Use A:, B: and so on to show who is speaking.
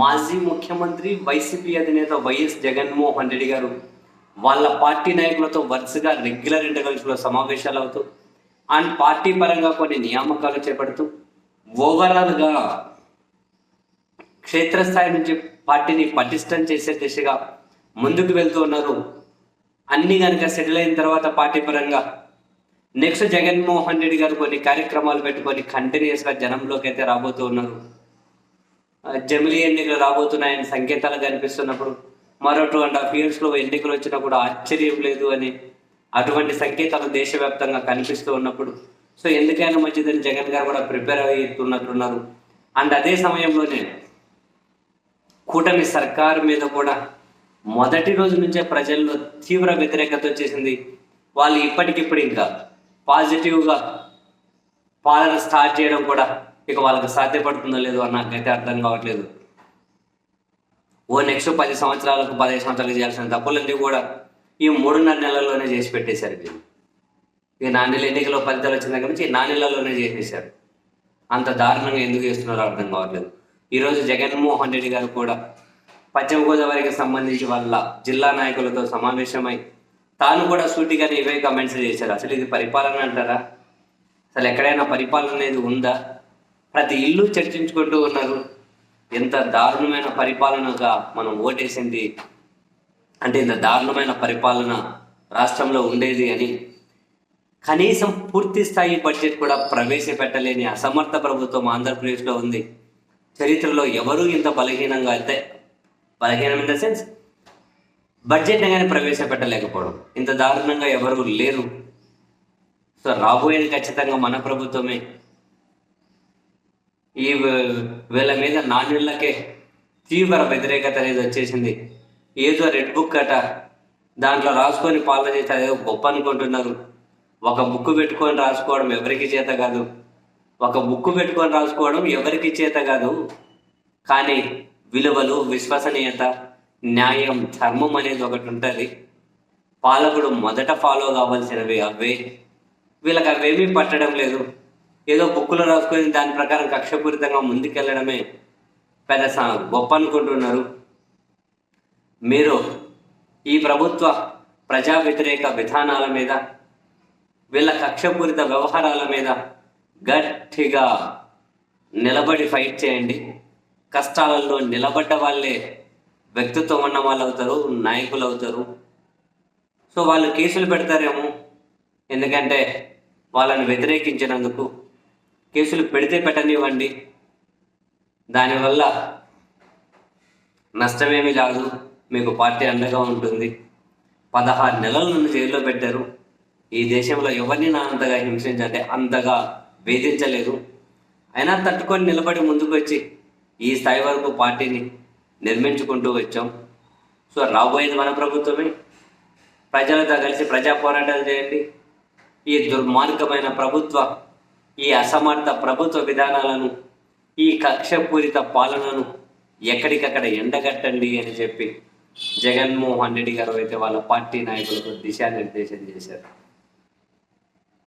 A: మాజీ ముఖ్యమంత్రి వైసీపీ అధినేత వైఎస్ జగన్మోహన్ రెడ్డి గారు వాళ్ళ పార్టీ నాయకులతో వరుసగా రెగ్యులర్ ఇంటర్వెల్స్లో సమావేశాలు అవుతూ అండ్ పార్టీ పరంగా కొన్ని నియామకాలు చేపడుతూ ఓవరాల్గా క్షేత్రస్థాయి నుంచి పార్టీని పటిష్టం చేసే దిశగా ముందుకు వెళ్తూ ఉన్నారు. అన్ని కనుక సెటిల్ అయిన తర్వాత పార్టీ పరంగా నెక్స్ట్ జగన్మోహన్ రెడ్డి గారు కొన్ని కార్యక్రమాలు పెట్టుకొని కంటిన్యూస్గా జనంలోకి అయితే రాబోతూ ఉన్నారు. జమిలీ ఎన్నికలు రాబోతున్నాయని సంకేతాలు కనిపిస్తున్నప్పుడు మరో టూ అండ్ హాఫ్ ఇయర్స్లో ఎన్నికలు వచ్చినా కూడా ఆశ్చర్యం లేదు అని అటువంటి సంకేతాలు దేశవ్యాప్తంగా కనిపిస్తూ ఉన్నప్పుడు సో ఎందుకైనా మంచిదని జగన్ గారు కూడా ప్రిపేర్ అవుతున్నట్టున్నారు. అండ్ అదే సమయంలోనే కూటమి సర్కారు మీద కూడా మొదటి రోజు నుంచే ప్రజల్లో తీవ్ర వ్యతిరేకత వచ్చేసింది. వాళ్ళు ఇప్పటికిప్పుడు ఇంకా పాజిటివ్గా పాలన స్టార్ట్ చేయడం కూడా ఇక వాళ్ళకి సాధ్యపడుతుందో లేదో అని నాకైతే అర్థం కావట్లేదు. ఓ నెక్స్ట్ పది సంవత్సరాలకు పదిహేను సంవత్సరాలకు చేయాల్సిన తప్పులన్నీ కూడా ఈ మూడున్నర నెలల్లోనే చేసి పెట్టేశారు వీళ్ళు. ఈ నాణ్యల ఎన్నికల ఫలితాలు వచ్చిన దగ్గర నుంచి నాణ్యలలోనే చేసేశారు. అంత దారుణంగా ఎందుకు చేస్తున్నారో అర్థం కావట్లేదు. ఈరోజు జగన్మోహన్ రెడ్డి గారు కూడా పశ్చిమ గోదావరికి సంబంధించి వాళ్ళ జిల్లా నాయకులతో సమావేశమై తాను కూడా సూటిగానే ఇవే కమెంట్స్ చేశారు. అసలు ఇది పరిపాలన అంటారా? అసలు ఎక్కడైనా పరిపాలన అనేది ఉందా? ప్రతి ఇల్లు చర్చించుకుంటూ ఉన్నారు. ఎంత దారుణమైన పరిపాలనగా మనం ఓటేసింది. అంటే ఇంత దారుణమైన పరిపాలన రాష్ట్రంలో ఉండేది అని. కనీసం పూర్తి స్థాయి బడ్జెట్ కూడా ప్రవేశపెట్టలేని అసమర్థ ప్రభుత్వం ఆంధ్రప్రదేశ్లో ఉంది. చరిత్రలో ఎవరూ ఇంత బలహీనంగా అయితే బలహీనం ఇన్ ద సెన్స్ బడ్జెట్ని కానీ ప్రవేశపెట్టలేకపోవడం. ఇంత దారుణంగా ఎవరు లేరు. సో రాబోయేది ఖచ్చితంగా మన ప్రభుత్వమే. ఈ వీళ్ళ మీద నాణ్యులకే తీవ్ర వ్యతిరేకత అనేది వచ్చేసింది. ఏదో రెడ్ బుక్ అట. దాంట్లో రాసుకొని పాలన చేస్తే అదేదో గొప్ప అనుకుంటున్నారు. ఒక బుక్ పెట్టుకొని రాసుకోవడం ఎవరికి చేత కాదు. ఒక బుక్ పెట్టుకొని రాసుకోవడం ఎవరికి చేత కాదు. కానీ విలువలు విశ్వసనీయత న్యాయం ధర్మం అనేది ఒకటి ఉంటుంది. పాలకుడు మొదట ఫాలో కావాల్సినవి అవే. వీళ్ళకి అవేమీ పట్టడం లేదు. ఏదో బుక్కులో రాసుకొని దాని ప్రకారం కక్షపూరితంగా ముందుకెళ్ళడమే పెద్ద స- గొప్ప అనుకుంటున్నారు మీరు ఈ ప్రభుత్వ ప్రజా వ్యతిరేక విధానాల మీద వీళ్ళ కక్షపూరిత వ్యవహారాల మీద గట్టిగా నిలబడి ఫైట్ చేయండి. కష్టాలలో నిలబడ్డ వాళ్ళే వ్యక్తిత్వం ఉన్న వాళ్ళు అవుతారు నాయకులు అవుతారు సో వాళ్ళు కేసులు పెడతారేమో ఎందుకంటే వాళ్ళని వ్యతిరేకించినందుకు కేసులు పెడితే పెట్టనివ్వండి. దానివల్ల నష్టమేమీ కాదు. మీకు పార్టీ అండగా ఉంటుంది. పదహారు నెలల నుండి జైల్లో పెట్టారు. ఈ దేశంలో ఎవరిని నా అంతగా హింసించంటే అంతగా వేధించలేదు. అయినా తట్టుకొని నిలబడి ముందుకు వచ్చి ఈ స్థాయి వరకు పార్టీని నిర్మించుకుంటూ వచ్చాం. సో రాబోయేది మన ప్రభుత్వమే. ప్రజలతో కలిసి ప్రజా పోరాటాలు చేయండి. ఈ దుర్మార్గమైన ప్రభుత్వ ఈ అసమర్థ ప్రభుత్వ విధానాలను ఈ కక్షపూరిత పాలనను ఎక్కడికక్కడ ఎండగట్టండి అని చెప్పి జగన్మోహన్ రెడ్డి గారు అయితే వాళ్ళ పార్టీ నాయకులకు దిశానిర్దేశం చేశారు.